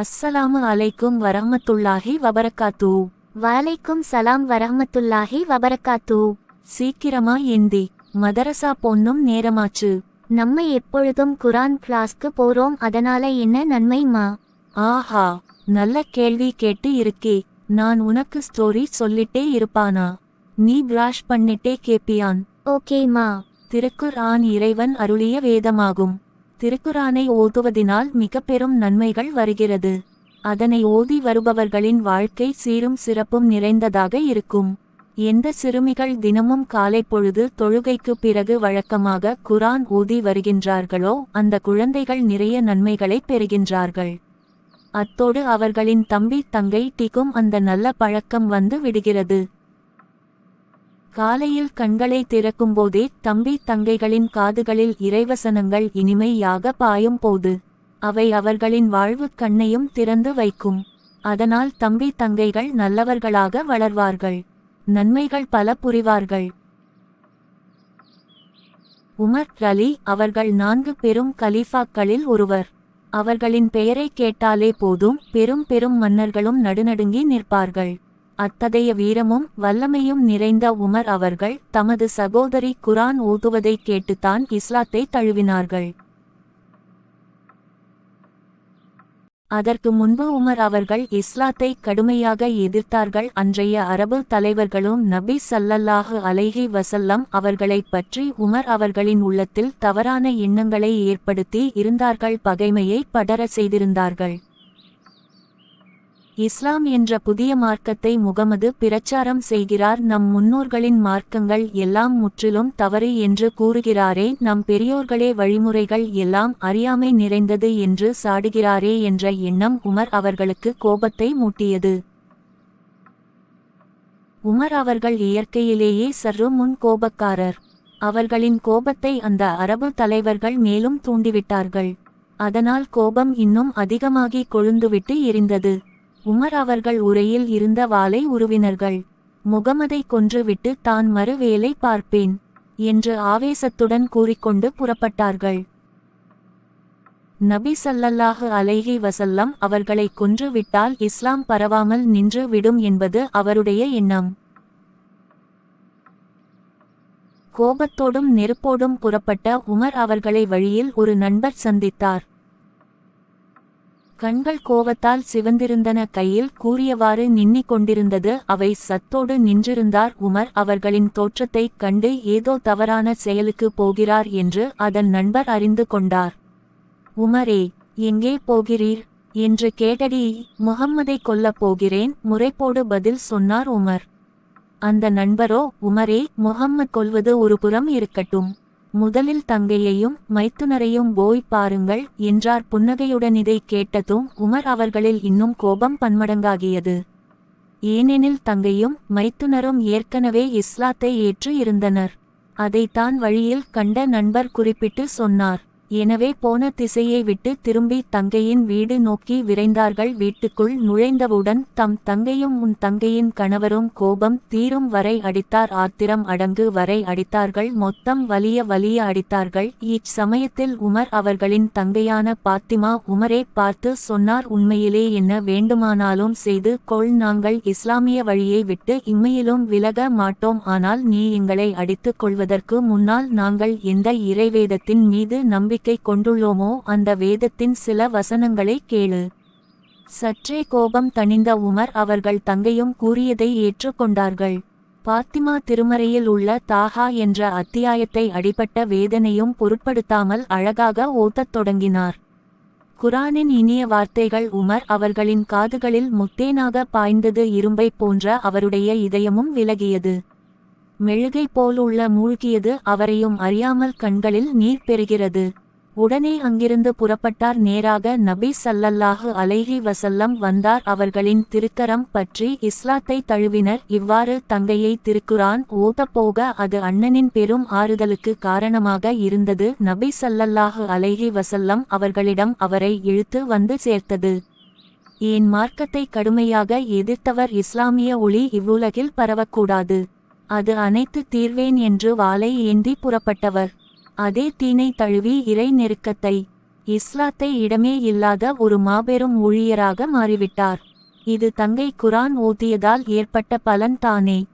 அஸ்ஸலாமு அலைக்கும் வரஹ்மத்துல்லாஹி வபரகாத்தூ. வலைக்கும் சலாம் வரஹ்மத்துல்லாஹி வபரகாத்து. சீக்கிரமா எந்தி மதரசா பொண்ணும் நேரமாச்சு. நம்ம எப்பொழுதும் குரான் கிளாஸ்க்கு போறோம் அதனால என்ன நன்மைமா ஆஹா நல்ல கேள்வி கேட்டு இருக்கே நான் உனக்கு ஸ்டோரி சொல்லிட்டே இருப்பானா? நீ பிராஷ் பண்ணிட்டே கேப்பியான். ஓகேமா திருக்குர்ஆன் இறைவன் அருளிய வேதமாகும். திருக்குரானை ஓதுவதினால் மிக பெரும் நன்மைகள் வருகிறது. அதனை ஓதி வருபவர்களின் வாழ்க்கை சீரும் சிறப்பும் நிறைந்ததாக இருக்கும். எந்த சிறுமிகள் தினமும் காலை பொழுது தொழுகைக்கு பிறகு வழக்கமாக குரான் ஊதி வருகின்றார்களோ அந்த குழந்தைகள் நிறைய நன்மைகளை பெறுகின்றார்கள். அத்தோடு அவர்களின் தம்பி தங்கை டிக்கும் அந்த நல்ல பழக்கம் வந்து விடுகிறது. காலையில் கண்களை திறக்கும்போதே தம்பி தங்கைகளின் காதுகளில் இறைவசனங்கள் இனிமையாக பாயும் போது அவை அவர்களின் வாழ்வு கண்ணையும் திறந்து வைக்கும். அதனால் தம்பி தங்கைகள் நல்லவர்களாக வளர்வார்கள். நன்மைகள் பல புரிவார்கள். உமர் ரலி அவர்கள் நான்கு பெரும் கலீஃபாக்களில் ஒருவர். அவர்களின் பெயரை கேட்டாலே போதும் பெரும் பெரும் மன்னர்களும் நடுநடுங்கி நிற்பார்கள். அத்தகைய வீரமும் வல்லமையும் நிறைந்த உமர் அவர்கள் தமது சகோதரி குரான் ஓதுவதை கேட்டுத்தான் இஸ்லாத்தை தழுவினார்கள். அதற்கு முன்பு உமர் அவர்கள் இஸ்லாத்தை கடுமையாக எதிர்த்தார்கள். அன்றைய அரபு தலைவர்களும் நபி சல்லல்லாஹு அலைஹி வசல்லம் அவர்களைப் பற்றி உமர் அவர்களின் உள்ளத்தில் தவறான எண்ணங்களை ஏற்படுத்தி இருந்தார்கள். பகைமையை படர செய்திருந்தார்கள். இஸ்லாம் என்ற புதிய மார்க்கத்தை முகமது பிரச்சாரம் செய்கிறார். நம் முன்னோர்களின் மார்க்கங்கள் எல்லாம் முற்றிலும் தவறு என்று கூறுகிறாரே. நம் பெரியோர்களே வழிமுறைகள் எல்லாம் அறியாமை நிறைந்தது என்று சாடுகிறாரே என்ற எண்ணம் உமர் அவர்களுக்கு கோபத்தை மூட்டியது. உமர் அவர்கள் இயற்கையிலேயே சற்று முன் கோபக்காரர். அவர்களின் கோபத்தை அந்த அரபு தலைவர்கள் மேலும் தூண்டிவிட்டார்கள். அதனால் கோபம் இன்னும் அதிகமாகி கொழுந்துவிட்டு எரிந்தது. உமர் அவர்கள் உரையில் இருந்த வாளை உருவினர்கள் முகமதை கொன்றுவிட்டு தான் மறு வேலை பார்ப்பேன் என்று ஆவேசத்துடன் கூறிக்கொண்டு புறப்பட்டார்கள். நபி சல்லல்லாஹு அலைஹி வசல்லம் அவர்களை கொன்றுவிட்டால் இஸ்லாம் பரவாமல் நின்று விடும் என்பது அவருடைய எண்ணம். கோபத்தோடும் நெருப்போடும் புறப்பட்ட உமர் அவர்களை வழியில் ஒரு நண்பர் சந்தித்தார். கண்கள் கோவத்தால் சிவந்திருந்தன. கையில் கூறியவாறு நின்னிக் கொண்டிருந்தது. அவை சத்தோடு நின்றிருந்தார். உமர் அவர்களின் தோற்றத்தைக் கண்டு ஏதோ தவறான செயலுக்கு போகிறார் என்று அதன் நண்பர் அறிந்து கொண்டார். உமரே எங்கே போகிறீர்? என்று கேட்டடி முகம்மதை கொல்லப் போகிறேன். முறைப்போடு பதில் சொன்னார் உமர். அந்த நண்பரோ உமரே முகம்மத் கொல்வது ஒரு புறம் இருக்கட்டும். முதலில் தங்கையையும் மைத்துனரையும் போய் பாருங்கள் என்றார். புன்னகையுடன் இதை கேட்டதும் உமர் அவர்களில் இன்னும் கோபம் பன்மடங்காகியது. ஏனெனில் தங்கையும் மைத்துனரும் ஏற்கனவே இஸ்லாத்தை ஏற்று இருந்தனர். அதைத்தான் வழியில் கண்ட நண்பர் குறிப்பிட்டு சொன்னார். எனவே போன திசையை விட்டு திரும்பி தங்கையின் வீடு நோக்கி விரைந்தார்கள். வீட்டுக்குள் நுழைந்தவுடன் தம் தங்கையும் உன் தங்கையின் கணவரும் கோபம் தீரும் வரை அடித்தார். ஆத்திரம் அடங்கு வரை அடித்தார்கள். மொத்தம் வலிய வலிய அடித்தார்கள். இச்சமயத்தில் உமர் அவர்களின் தங்கையான பாத்திமா உமரே பார்த்து சொன்னார் உண்மையிலே என்ன வேண்டுமானாலும் செய்து கொள். நாங்கள் இஸ்லாமிய வழியை விட்டு இம்மையிலும் விலக மாட்டோம். ஆனால் நீ எங்களை அடித்துக் கொள்வதற்கு முன்னால் நாங்கள் எந்த இறைவேதத்தின் மீது நம்பிக்கை நம்பிக்கை கொண்டுள்ளோமோ அந்த வேதத்தின் சில வசனங்களை கேளு. சற்றே கோபம் தணிந்த உமர் அவர்கள் தங்கையும் கூறியதை ஏற்றுக்கொண்டார்கள். பாத்திமா திருமறையில் உள்ள தாகா என்ற அத்தியாயத்தை அடிபட்ட வேதனையும் பொருட்படுத்தாமல் அழகாக ஓத்தத் தொடங்கினார். குரானின் இனிய வார்த்தைகள் உமர் அவர்களின் காதுகளில் முத்தேனாக பாய்ந்தது இரும்பை போன்ற அவருடைய இதயமும் விலகியது. மெழுகை போலுள்ள மூழ்கியது அவரையும் அறியாமல் கண்களில் நீர் பெறுகிறது. உடனே அங்கிருந்து புறப்பட்டார். நேராக நபி சல்லல்லாஹு அலைஹி வசல்லம் வந்தார். அவர்களின் திருக்கரம் பற்றி இஸ்லாத்தை தழுவினர். இவ்வாறு தங்கையை திருக்குரான் ஓதப்போக அது அண்ணனின் பெரும் ஆறுதலுக்கு காரணமாக இருந்தது. நபி சல்லல்லாஹு அலைஹி வசல்லம் அவர்களிடம் அவரை இழுத்து வந்து சேர்த்தது. ஏன் மார்க்கத்தை கடுமையாக எதிர்த்தவர் இஸ்லாமிய ஒளி இவ்வுலகில் பரவக்கூடாது. அது அனைத்து தீர்வேன் என்று வாளை ஏந்தி புறப்பட்டவர். அதே தீனை தழுவி இறை நெருக்கத்தை இஸ்லாத்தை இடமே இல்லாத ஒரு மாபெரும் ஊழியராக மாறிவிட்டார். இது தங்கை குரான் ஓதியதால் ஏற்பட்ட பலன் தானே.